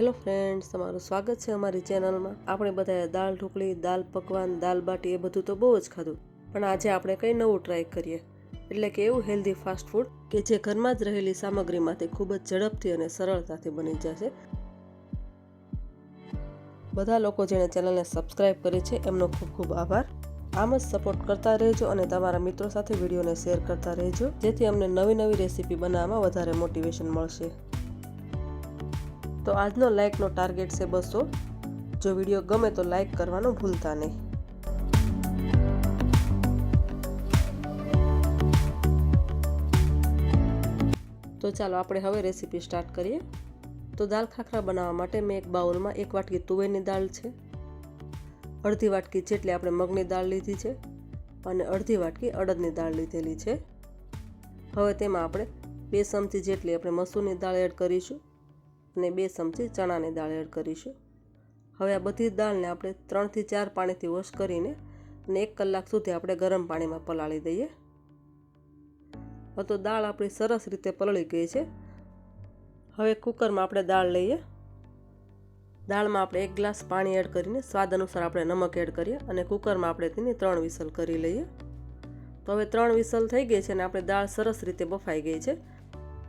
Hello friends, તમારું સ્વાગત છે અમારી ચેનલમાં. આપણે બધાએ દાળ ઢોકળી દાલ પકવાન દાલ બાટી એ બધું તો બહુ જ ખાધું. પણ આજે આપણે કંઈ નવું ટ્રાય કરીએ. એટલે કે એવું હેલ્ધી ફાસ્ટ ફૂડ કે જે ઘરમાં જ રહેલી સામગ્રીમાંથી ખૂબ જ ઝડપથી અને સરળતાથી બની જશે. બધા લોકો જેણે ચેનલને સબસ્ક્રાઇબ કરી છે, એમનો ખૂબ ખૂબ આભાર. આમ જ સપોર્ટ કરતા રહેજો અને તમારા મિત્રો સાથે વિડીયોને શેર કરતા રહેજો, જેથી અમને નવી નવી રેસીપી બનાવવામાં વધારે મોટિવેશન મળશે. તો આજનો લાઇકનો ટાર્ગેટ છે બસો. જો વીડિયો ગમે તો લાઇક કરવાનું ભૂલતા નહીં. તો ચાલો આપણે હવે રેસીપી સ્ટાર્ટ કરીએ. તો દાલ ખાખરા બનાવવા માટે મેં એક બાઉલમાં એક વાટકી તુવેરની દાળ છે. અડધી વાટકી જેટલી આપણે મગની દાળ લીધી છે અને અડધી વાટકી અડદની દાળ લીધેલી છે. હવે તેમાં આપણે બે ચમચી જેટલી આપણે મસૂરની દાળ એડ કરીશું. અને બે ચમચી ચણાની દાળ એડ કરીશું હવે આ બધી દાળને આપણે ત્રણથી ચાર પાણીથી વોશ કરીને અને એક કલાક સુધી આપણે ગરમ પાણીમાં પલાળી દઈએ. હવે તો દાળ આપણી સરસ રીતે પલળી ગઈ છે. હવે કુકરમાં આપણે દાળ લઈએ. દાળમાં આપણે એક ગ્લાસ પાણી એડ કરીને સ્વાદ અનુસાર આપણે નમક એડ કરીએ અને કુકરમાં આપણે તેની ત્રણ વિસલ કરી લઈએ. તો હવે ત્રણ વિસલ થઈ ગઈ છે અને આપણે દાળ સરસ રીતે બફાઈ ગઈ છે.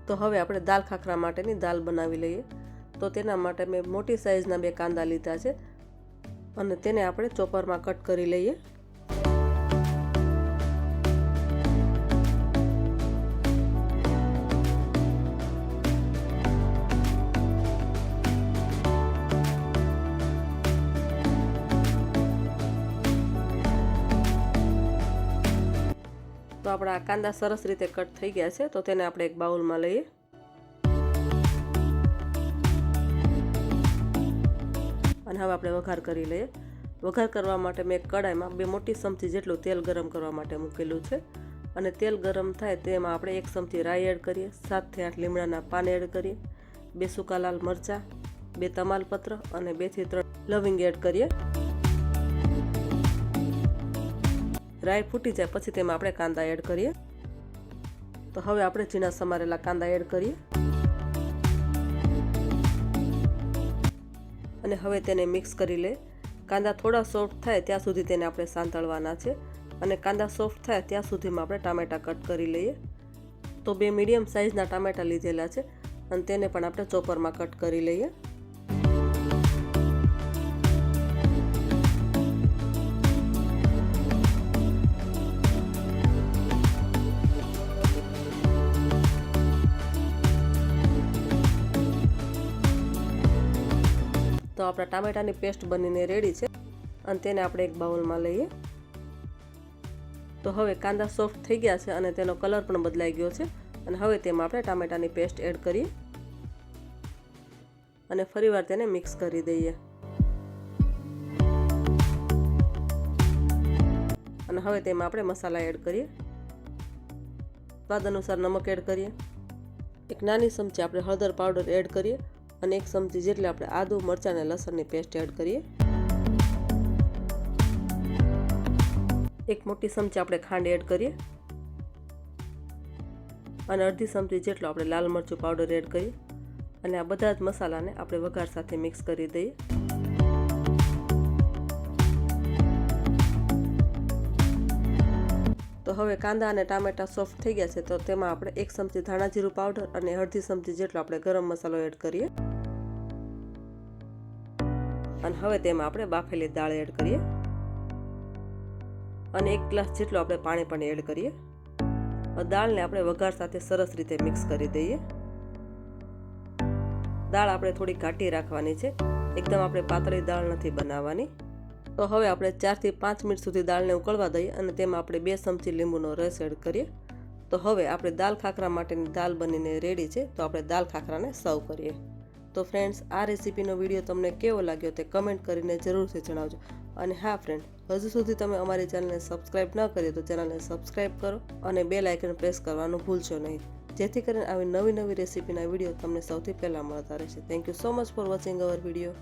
તો હવે આપણે દાલ ખાખરા માટેની દાલ બનાવી લઈએ. તો તેના માટે મેં મોટી સાઇઝના બે કાંદા લીધા છે. અને તેને આપણે ચોપરમાં કટ કરી લઈએ. તો આપણા કાંદા સરસ રીતે કટ થઈ ગયા છે, તો તેને આપણે એક બાઉલમાં લઈએ. અને હવે આપણે વઘાર કરી લઈએ. વઘાર કરવા માટે મેં કડાઈમાં બે મોટી ચમચી જેટલું તેલ ગરમ કરવા માટે મૂકેલું છે. અને તેલ ગરમ થાય તેમાં આપણે એક ચમચી રાઈ એડ કરીએ સાતથી આઠ લીમડાના પાન એડ કરીએ, બે સૂકા લાલ મરચાં, બે તમાલપત્ર અને બેથી ત્રણ લવિંગ એડ કરીએ. રાઈ ફૂટી જાય, પછી તેમાં આપણે કાંદા એડ કરીએ. તો હવે આપણે ઝીણા સમારેલા કાંદા એડ કરીએ. અને હવે તેને મિક્સ કરી લે કાંદા થોડા સોફ્ટ થાય ત્યાં સુધી તેને આપણે સાંતળવાના છે. અને કાંદા સોફ્ટ થાય ત્યાં સુધીમાં આપણે ટામેટાં કટ કરી લઈએ. તો બે મીડિયમ સાઇઝના ટામેટાં લીધેલા છે. અને તેને પણ આપણે ચોપરમાં કટ કરી લઈએ. તો આપણા ટામેટાની પેસ્ટ બનીને રેડી છે. અને તેને આપણે એક બાઉલમાં લઈએ. તો હવે કાંદા સોફ્ટ થઈ ગયા છે અને તેનો કલર પણ બદલાઈ ગયો છે. અને હવે તેમાં આપણે ટામેટાની પેસ્ટ એડ કરીએ. અને ફરીવાર તેને મિક્સ કરી દઈએ. અને હવે તેમાં આપણે મસાલા એડ કરીએ. સ્વાદ અનુસાર નમક એડ કરીએ. એક નાની ચમચી આપણે હળદર પાવડર એડ કરીએ. અને એક ચમચી જેટલી આપણે આદુ, મરચાં અને લસણની પેસ્ટ એડ કરીએ. એક મોટી ચમચી આપણે ખાંડ એડ કરીએ. અને અડધી ચમચી જેટલો આપણે લાલ મરચું પાવડર એડ કરીએ. અને આ બધા જ મસાલાને આપણે વઘાર સાથે મિક્સ કરી દઈએ. તો હવે કાંદા અને ટામેટા સોફ્ટ થઈ ગયા છે તો તેમાં આપણે એક ચમચી ધાણા જીરું પાવડર અને અડધી ચમચી જેટલો આપણે ગરમ મસાલો એડ કરીએ. અને હવે તેમાં આપણે બાફેલી દાળ એડ કરીએ. અને એક ગ્લાસ જેટલું આપણે પાણી પણ એડ કરીએ. દાળને આપણે વઘાર સાથે સરસ રીતે મિક્સ કરી દઈએ. દાળ આપણે થોડી ઘાટી રાખવાની છે. એકદમ આપણે પાતળી દાળ નથી બનાવવાની. તો હવે આપણે ચારથી પાંચ મિનિટ સુધી દાળને ઉકળવા દઈએ અને તેમાં આપણે બે ચમચી લીંબુનો રસ એડ કરીએ. તો હવે આપણે દાલ ખાખરા માટેની દાલ બનીને રેડી છે, તો આપણે દાલ ખાખરાને સર્વ કરીએ. તો ફ્રેન્ડ્સ, આ રેસીપીનો વીડિયો તમને કેવો લાગ્યો તે કમેન્ટ કરીને જરૂરથી જણાવજો. અને હા ફ્રેન્ડ, હજુ સુધી તમે અમારી ચેનલને સબસ્ક્રાઈબ ન કરીએ તો ચેનલને સબસ્ક્રાઈબ કરો અને બે લાઇકન પ્રેસ કરવાનું ભૂલશો નહીં. જેથી કરીને આવી નવી નવી રેસીપીના વીડિયો તમને સૌથી પહેલાં મળતા રહેશે. Thank you so much for watching our video